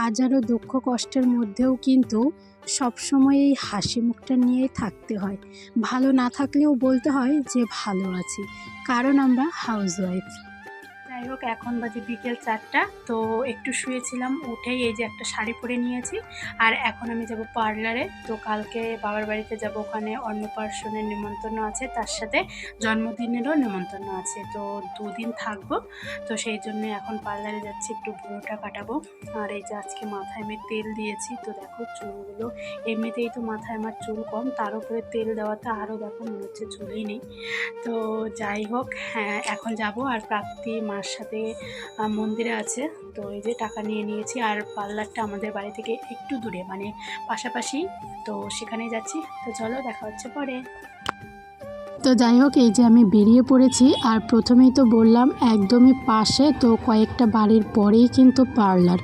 হাজারো দুঃখ কষ্টের মধ্যেও কিন্তু সবসময় এই হাসি মুখটা নিয়েই থাকতে হয়। ভালো না থাকলেও বলতে হয় যে ভালো আছি। কারণ আমরা হাউস ওয়াইফ যাই হোক, এখন বাজে বিকেল চারটা। তো একটু শুয়েছিলাম, উঠেই এই যে একটা শাড়ি পরে নিয়েছি। আর এখন আমি যাব পার্লারে। তো কালকে বাবার বাড়িতে যাব ওখানে, অন্নপ্রাশনের নিমন্ত্রণ আছে, তার সাথে জন্মদিনেরও নিমন্ত্রণ আছে। তো দুদিন থাকব, তো সেই জন্য এখন পার্লারে যাচ্ছি, একটু ভুঁড়োটা কাটাবো। আর এই যে আজকে মাথায় আমি তেল দিয়েছি, তো দেখো চুলগুলো। এমনিতেই তো মাথায় আমার চুল কম, তার উপরে তেল দেওয়াতে আরও দেখো মনে হচ্ছে চুলই নেই। তো যাই হোক হ্যাঁ এখন যাব। আর প্রাপ্তি মার সাথে মন্দিরে আছে। তো এই যে টাকা নিয়ে নিয়েছি। আর পার্লারটা আমাদের বাড়ি থেকে একটু দূরে মানে পাশাপাশি। তো সেখানে যাচ্ছি। তো চলো, দেখা হচ্ছে পরে। তো যাই হোক, এই যে আমি বেরিয়ে পড়েছি। আর প্রথমেই তো বললাম, একদমই পাশে, তো কয়েকটা বাড়ির পরেই কিন্তু পার্লার।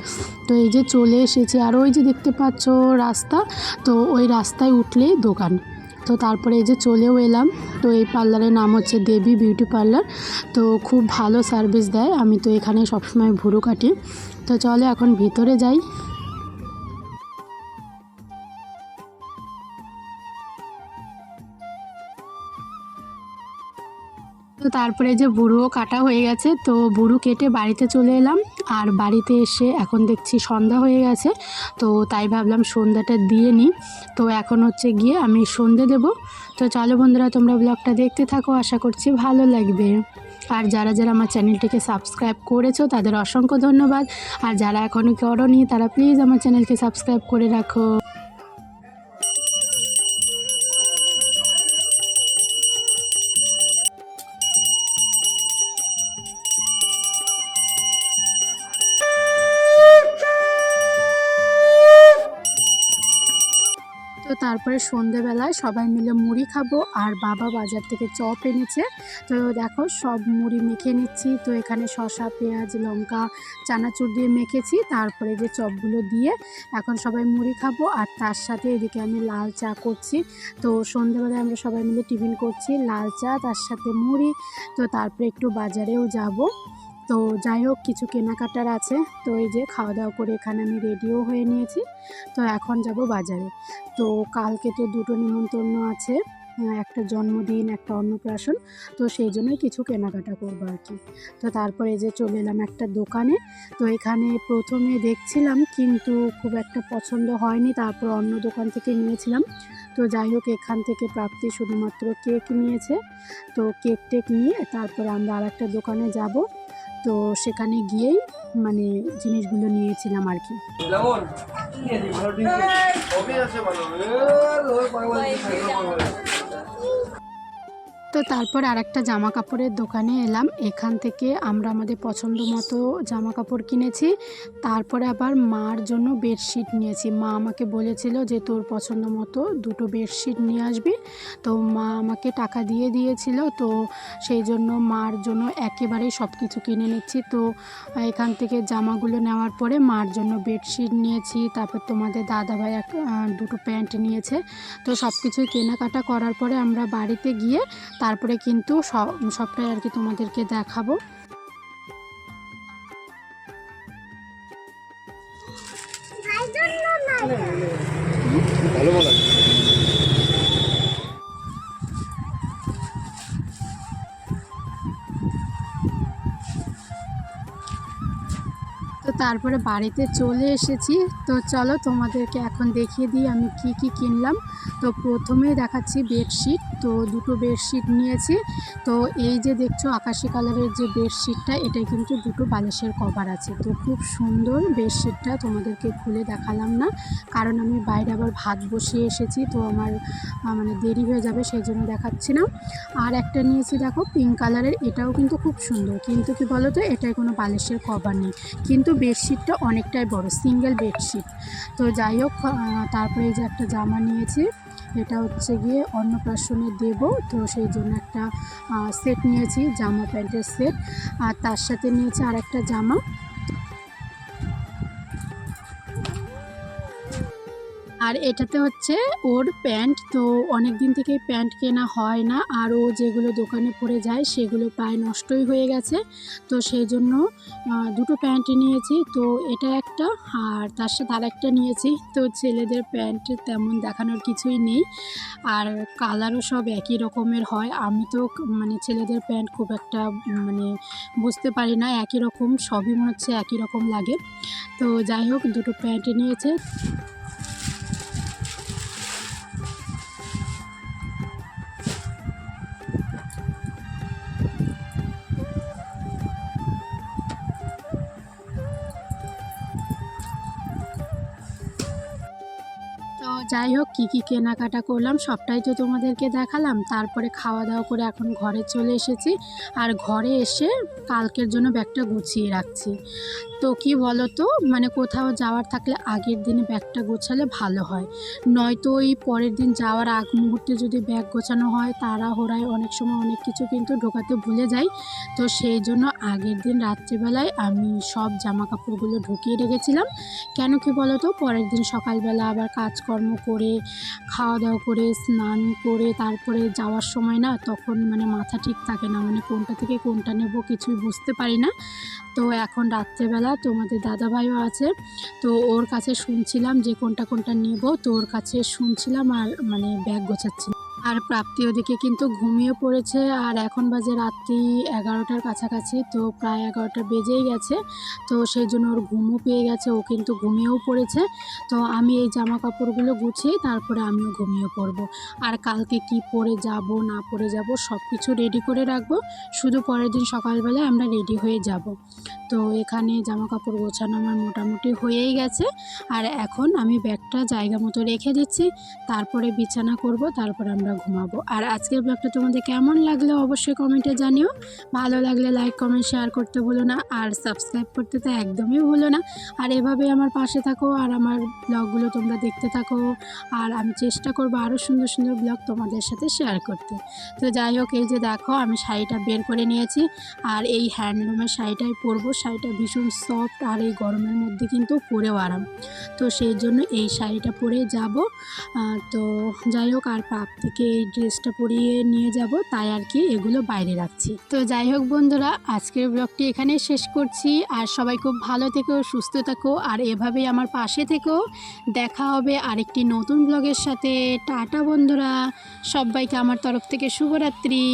তো এই যে চলে এসেছি। আর ওই যে দেখতে পাচ্ছ রাস্তা, তো ওই রাস্তায় উঠলেই দোকান। তো তারপরে এই যে চলেও এলাম। তো এই পার্লারের নাম হচ্ছে দেবী বিউটি পার্লার। তো খুব ভালো সার্ভিস দেয়। আমি তো এখানে সবসময় ভুরু কাটি। তো চলে এখন ভিতরে যাই। তো তারপরে যে বুড়োও কাটা হয়ে গেছে, তো বুড়ো কেটে বাড়িতে চলে এলাম। আর বাড়িতে এসে এখন দেখছি সন্ধ্যা হয়ে গেছে, তো তাই ভাবলাম সন্ধ্যাটা দিয়ে নিই। তো এখন হচ্ছে গিয়ে আমি সন্ধে দেব। তো চলো বন্ধুরা, তোমরা ব্লগটা দেখতে থাকো, আশা করছি ভালো লাগবে। আর যারা যারা আমার চ্যানেলটিকে সাবস্ক্রাইব করেছ, তাদের অসংখ্য ধন্যবাদ। আর যারা এখনও করনি, তারা প্লিজ আমার চ্যানেলকে সাবস্ক্রাইব করে রাখো। তারপরে সন্ধেবেলায় সবাই মিলে মুড়ি খাব আর বাবা বাজার থেকে চপ এনেছে। তো দেখো সব মুড়ি মেখে নিচ্ছি। তো এখানে শসা, পেঁয়াজ, লঙ্কা, চানাচুর দিয়ে মেখেছি। তারপরে যে চপগুলো দিয়ে এখন সবাই মুড়ি খাব। আর তার সাথে এদিকে আমি লাল চা করছি। তো সন্ধেবেলায় আমরা সবাই মিলে টিফিন করছি। লাল চা, তার সাথে মুড়ি। তো তারপরে একটু বাজারেও যাব। তো যাই হোক, কিছু কেনাকাটার আছে। তো এই যে খাওয়া দাওয়া করে এখানে আমি রেডিও হয়ে নিয়েছি। তো এখন যাব বাজারে। তো কালকে তো দুটো নিমন্ত্রণ আছে একটা জন্মদিন, একটা অন্নপ্রাশন। তো সেই জন্যই কিছু কেনাকাটা করব আর কি। তো তারপরে যে চলে এলাম একটা দোকানে। তো এখানে প্রথমে দেখছিলাম, কিন্তু খুব একটা পছন্দ হয়নি। তারপর অন্য দোকান থেকে নিয়েছিলাম। তো যাই হোক, এখান থেকে প্রাপ্তি শুধুমাত্র কেক নিয়েছে। তো কেক টেক নিয়ে তারপরে আমরা আর একটা দোকানে যাব। তো সেখানে গিয়েই মানে জিনিসগুলো নিয়েছিলাম আর কি। আছে তো তারপর আর একটা জামা কাপড়ের দোকানে এলাম। এখান থেকে আমরা আমাদের পছন্দ মতো জামা কাপড় কিনেছি। তারপরে আবার মার জন্য বেডশিট নিয়েছি। মা আমাকে বলেছিল যে, তোর পছন্দ মতো দুটো বেডশিট নিয়ে আসবি। তো মা আমাকে টাকা দিয়ে দিয়েছিল। তো সেই জন্য মার জন্য একেবারেই সব কিছু কিনে নিচ্ছি। তো এখান থেকে জামাগুলো নেওয়ার পরে মার জন্য বেডশিট নিয়েছি। তারপর তোমাদের দাদাভাই এক দুটো প্যান্ট নিয়েছে। তো সব কিছুই কেনাকাটা করার পরে আমরা বাড়িতে গিয়ে তারপরে কিন্তু সব, সবটাই আর কি তোমাদেরকে দেখাবো। তো তারপরে বাড়িতে চলে এসেছি। তো চলো তোমাদেরকে এখন দেখিয়ে দিই আমি কি কি কিনলাম। তো প্রথমেই দেখাচ্ছি বেডশিট তো দুটো বেডশিট নিয়েছি। তো এই যে দেখছ আকাশি কালারের যে বেডশিটটা, এটাই কিন্তু দুটো বালিশের কভার আছে। তো খুব সুন্দর বেডশিটটা তোমাদেরকে খুলে দেখালাম না, কারণ আমি বাইরে আবার ভাত বসিয়ে এসেছি, তো আমার মানে দেরি হয়ে যাবে সেই জন্য দেখাচ্ছি না। আর একটা নিয়েছি দেখো পিঙ্ক কালারের, এটাও কিন্তু খুব সুন্দর। কিন্তু কি বলো তো এটাই কোনো বালিশের কভার নেই। কিন্তু বেডশিটটা অনেকটাই বড়, সিঙ্গেল বেডশিট। তো যাই হোক তারপরে এই যে একটা জামা নিয়েছি। এটা হচ্ছে গিয়ে অন্নপ্রাশনে দেব। তো সেই জন্য একটা সেট নিয়েছি, জামা প্যান্টের সেট আর তার সাথে নিয়েছি আর একটা জামা। আর এটাতে হচ্ছে ওর প্যান্ট, তো অনেক দিন থেকেই প্যান্ট কেনা হয় না। আর ও যেগুলো দোকানে পরে যায়, সেগুলো প্রায় নষ্টই হয়ে গেছে। তো সেই জন্য দুটো প্যান্টই নিয়েছি। তো এটা একটা, আর তার সাথে আর একটা নিয়েছি। তো ছেলেদের প্যান্ট তেমন দেখানোর কিছুই নেই। আর কালারও সব একই রকমের হয়। আমি তো মানে ছেলেদের প্যান্ট খুব একটা মানে বুঝতে পারি না। একই রকম, সবই মনে হচ্ছে একই রকম লাগে। তো যাই হোক, দুটো প্যান্ট নিয়েছে। যাই হোক, কী কী কেনাকাটা করলাম, সবটাই তো তোমাদেরকে দেখালাম। তারপরে খাওয়া দাওয়া করে এখন ঘরে চলে এসেছি। আর ঘরে এসে কালকের জন্য ব্যাগটা গুছিয়ে রাখছি। তো কি বলো তো মানে কোথাও যাওয়ার থাকলে আগের দিনে ব্যাগটা গোছালে ভালো হয়। নয়তো ওই পরের দিন যাওয়ার আগ মুহূর্তে যদি ব্যাগ গোছানো হয়, তাড়াহুড়ায় অনেক সময় অনেক কিছু কিন্তু ঢোকাতে ভুলে যাই। তো সেই জন্য আগের দিন রাত্রিবেলায় আমি সব জামা কাপড়গুলো ঢুকিয়ে রেখেছিলাম। কেন কি বলো তো পরের দিন সকালবেলা আবার কাজকর্ম করে খাওয়া দাওয়া করে, স্নান করে, তারপরে যাওয়ার সময় না তখন মানে মাথা ঠিক থাকে না। মানে কোনটা থেকে কোনটা নেব কিছুই বুঝতে পারি না। তো এখন রাত্রেবেলা তোমাদের দাদাভাইও আছে, তো ওর কাছে শুনছিলাম যে কোনটা কোনটা নেব, তো ওর কাছে শুনছিলাম আর মানে ব্যাগ গোছাচ্ছি। আর প্রাপ্তি ওদিকে কিন্তু ঘুমিয়ে পড়েছে। আর এখন বাজে রাত্রি এগারোটার কাছাকাছি, তো প্রায় এগারোটা বেজেই গেছে। তো সেই জন্য ওর ঘুমও পেয়ে গেছে, ও কিন্তু ঘুমিয়েও পড়েছে। তো আমি এই জামা কাপড়গুলো গুছিয়ে তারপরে আমিও ঘুমিয়ে পড়ব। আর কালকে কি পরে যাব, না পরে যাব সব কিছু রেডি করে রাখব। শুধু পরের দিন সকালবেলায় আমরা রেডি হয়ে যাব। তো এখানে জামা কাপড় গোছানো আমার মোটামুটি হয়েই গেছে। আর এখন আমি ব্যাগটা জায়গা মতো রেখে দিচ্ছি। তারপরে বিছানা করব, তারপর আমরা ঘুমাবো। আর আজকের ব্লগটা তোমাদের কেমন লাগল অবশ্যই কমেন্টে জানিও। ভালো লাগলে লাইক, কমেন্ট, শেয়ার করতে ভুলো না। আর সাবস্ক্রাইব করতে তো একদমই ভুলো না। আর এভাবে আমার পাশে থাকো আর আমার ব্লগগুলো তোমরা দেখতে থাকো। আর আমি চেষ্টা করব আরও সুন্দর সুন্দর ব্লগ তোমাদের সাথে শেয়ার করতে। তো যাই হোক, এই যে দেখো, আমি শাড়িটা বের করে নিয়েছি। আর এই হ্যান্ডলুমের শাড়িটাই পরবো। শাড়িটা ভীষণ সফট আর এই গরমের মধ্যে কিন্তু পরেও আরাম। তো সেই জন্য এই শাড়িটা পরে যাব। তো যাই হোক, আর প্রাপ্তিকে এই ড্রেসটা পরিয়ে নিয়ে যাব, তাই আর কি এগুলো বাইরে রাখছি। তো যাই হোক বন্ধুরা, আজকের ব্লগটি এখানে শেষ করছি, আর সবাই খুব ভালো থেকো, সুস্থ থাকো, আর এভাবেই আমার পাশে থেকো। দেখা হবে আরেকটি নতুন ব্লগের সাথে। টাটা বন্ধুরা, সবাইকে আমার তরফ থেকে শুভরাত্রি।